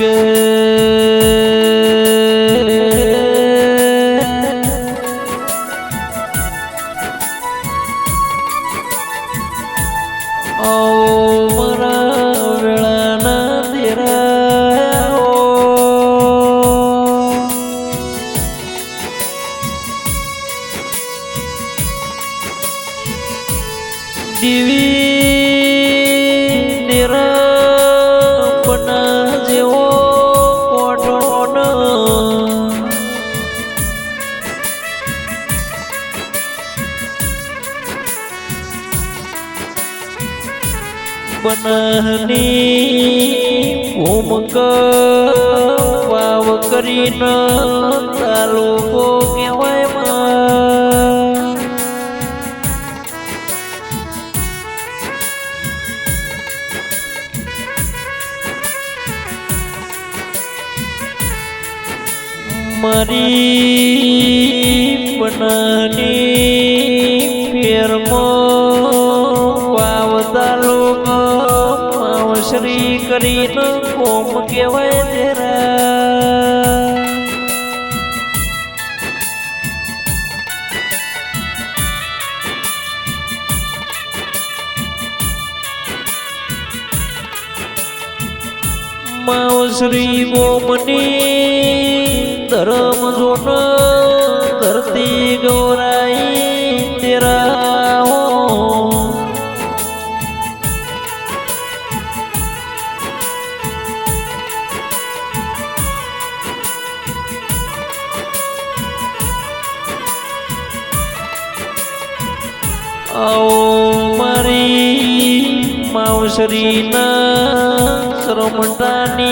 કે banani umengke wae kerina taluku ngewe mari banani Shri કરીને કોમ કહેવાય જરા માવશ્રી ગોમની ધરમ જોન મારી માવશ્રીના શ્રમટાની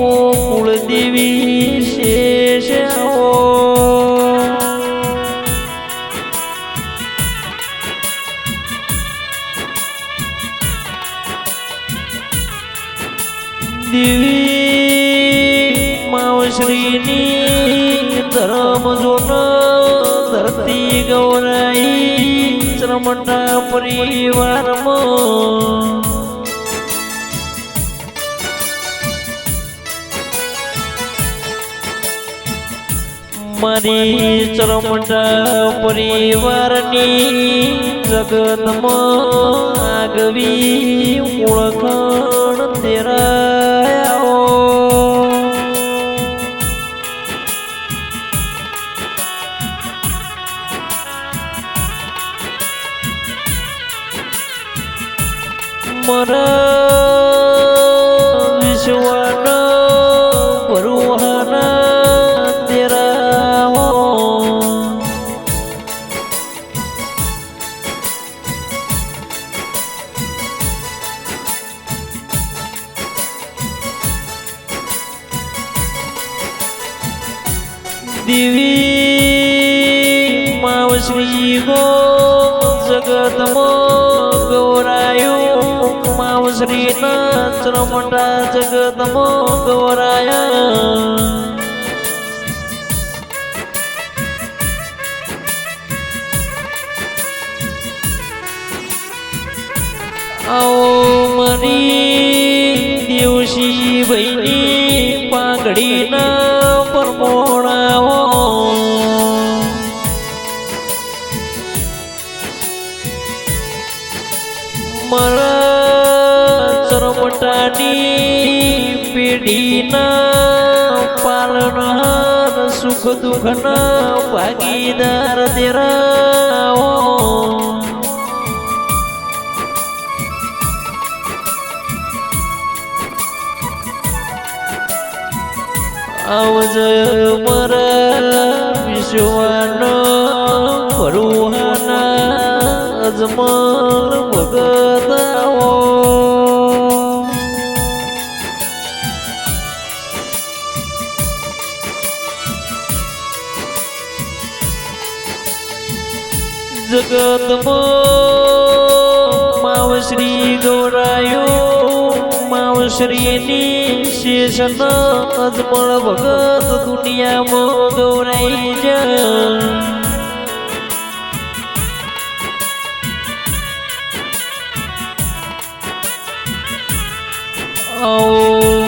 ઓ કુળદેવી શ્રમટા પરિવારમાં. મારી ચરમટા પરિવારની જગતમાં આગવી ઓળખાણ તેરાયો મરા વિશ્વના ભરુહાના તેરા હો દેવી માવશ્રી ગો જગતમાં ગૌરાયું માવશ્રીના ચરમટા જગતમાં ગૌરાયા. મની દિવસી ભાઈની પાઘડીના પરમોણાઓ. મારા ચરમટાની પેઢીના પાલનહાર સુખ દુઃખના ભાગીદાર દેરાઓ આવજ મારા વિશ્વનો ભરુહાના અજમર માવશ્રીની શેષન અજમળ ભગત દુનિયામાં ગૌરાઈ જા આવો.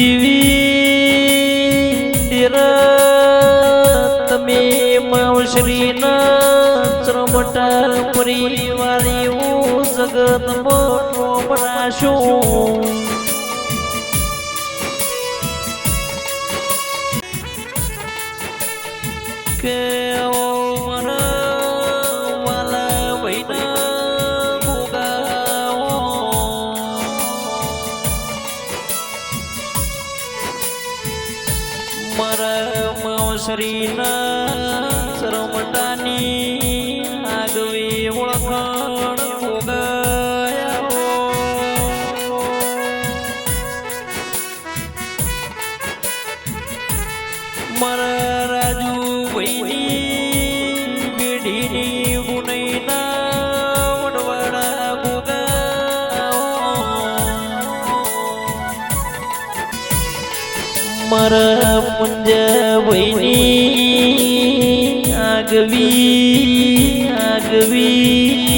દેવી દેરા તમે માવશ્રીના ચરમટાર પરિવારી એવું મોટો નોમરાશો કે મારા શ્રી ના આગવી મારા પંજાબની આગવી આગવી.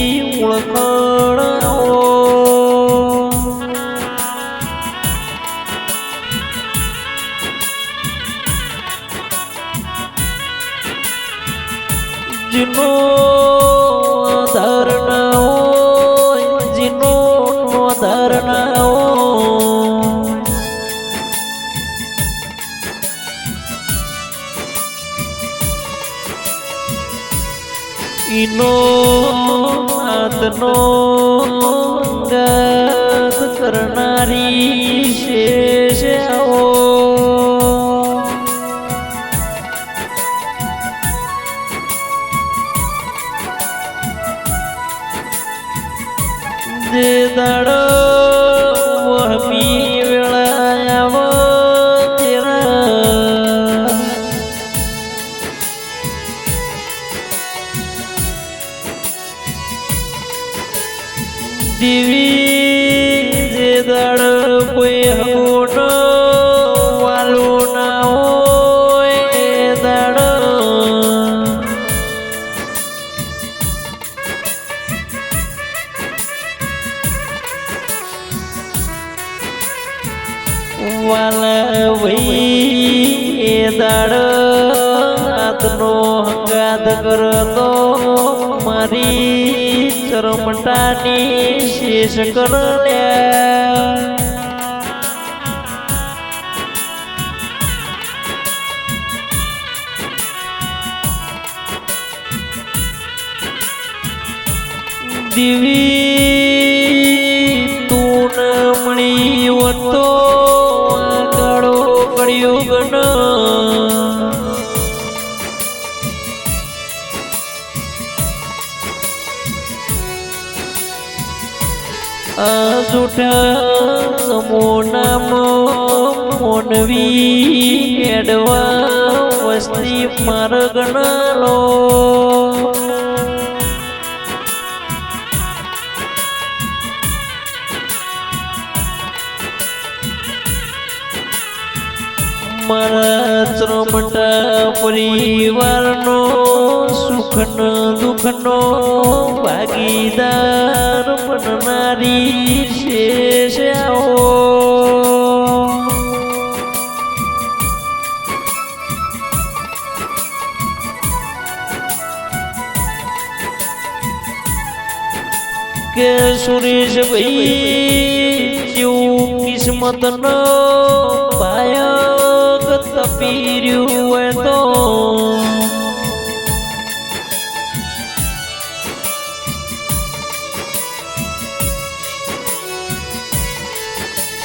ઈનો આતનો ગાત કરનારી શેષ આવો. જે હંગાત કરતો મારી ચરમટાની શેષ કરલ્યા દેવી જૂઠા સમૂહનામ મોનવી એડવા વસ્તી માર ગણાલો મારા શ્રમટા પરિવારનો સુખનો દુઃખનો ભાગીદાર બનનારી શેષ આવો. કે સુરેશ ભાઈ જેવું કિસ્મત નો પાયક તપીર્યું હોય તો?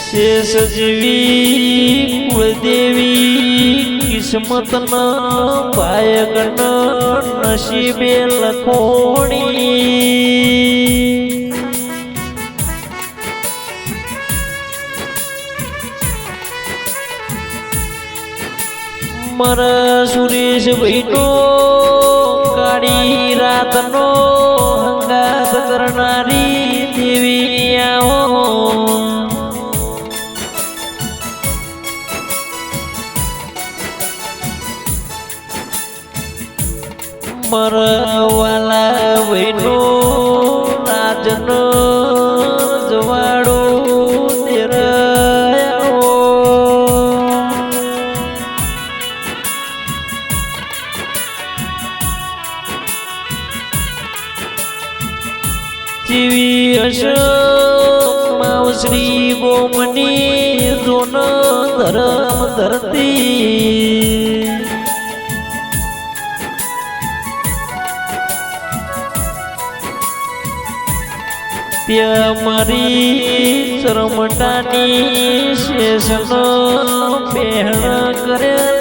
શેષ જેવી કુળદેવી કિસ્મત ના પાયક નસીબે લખોણી. મારા સુરેશ ભાઈનો કાળી રાતનો હંગાત કરનારી દેવી આવો. મારા વાલા વૈનો રાજનો જવાડો જીવી હશો માવશ્રી ગોમની જોન ધરમ ધરતી. ત્યાં મારી શ્રમટાની શેષનો પહેણ કરેલ્યા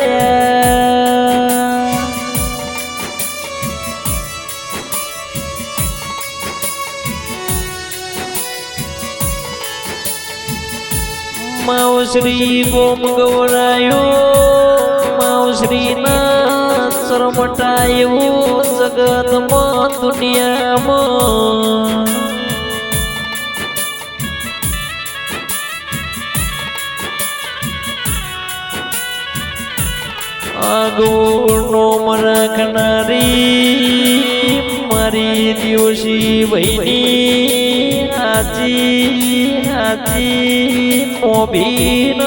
માવશ્રી ગોમ ગવરાયો માવશ્રીના શ્રમટાયો જગતમાં દુનિયામાં. આગોનો મરખનારી મારી દિવસી વૈની હાજી હાજી મોભીન.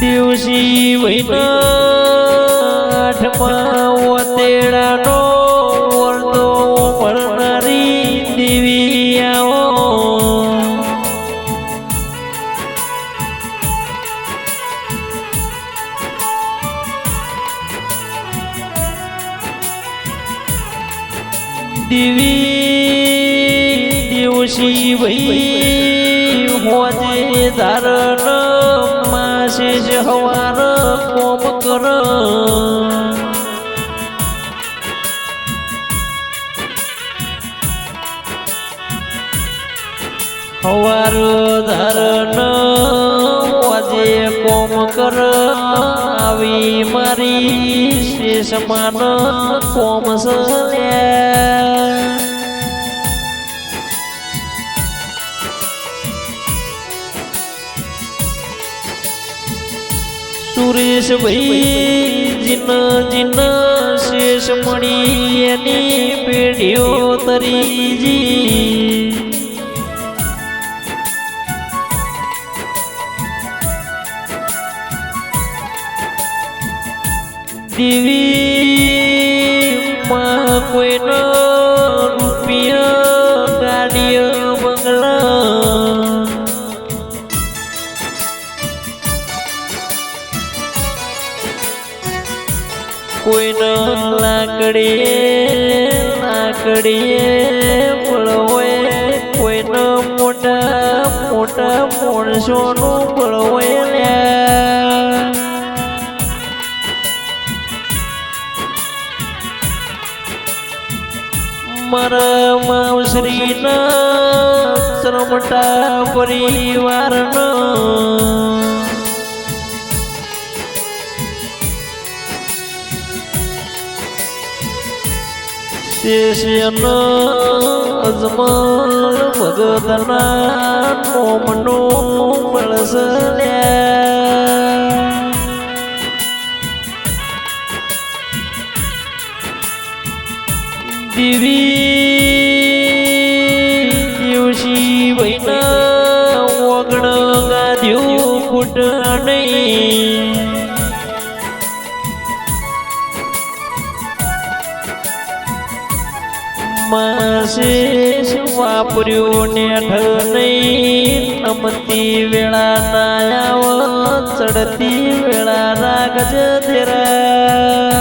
દિવસી વૈના આઠમા હવાર કોમ કર. હવાર ધરણ વાજે કોમ કર. આવી મારી શેષમાન કોમ સલ્યા સુરેશ ભાઈ જીના જીના શેષ મણી એની પેઢીઓ તરીજી દેવી કોઈનો લાકડીએ લાકડીએ મળવે કોઈનો મોટા મોટા માણસોનું મળવે લ્યા. મારા માવશ્રીના શ્રમટા પરિવારનો શેષયન અજમલ ભગતના નોમનો મળસલ્યા દેવી દિવસી વૈના વગણ ગાધ્યું ફૂટ નહીં शेष वापर्यो नाही नमती वेळा नायाव चढती वेळा रागज तेरा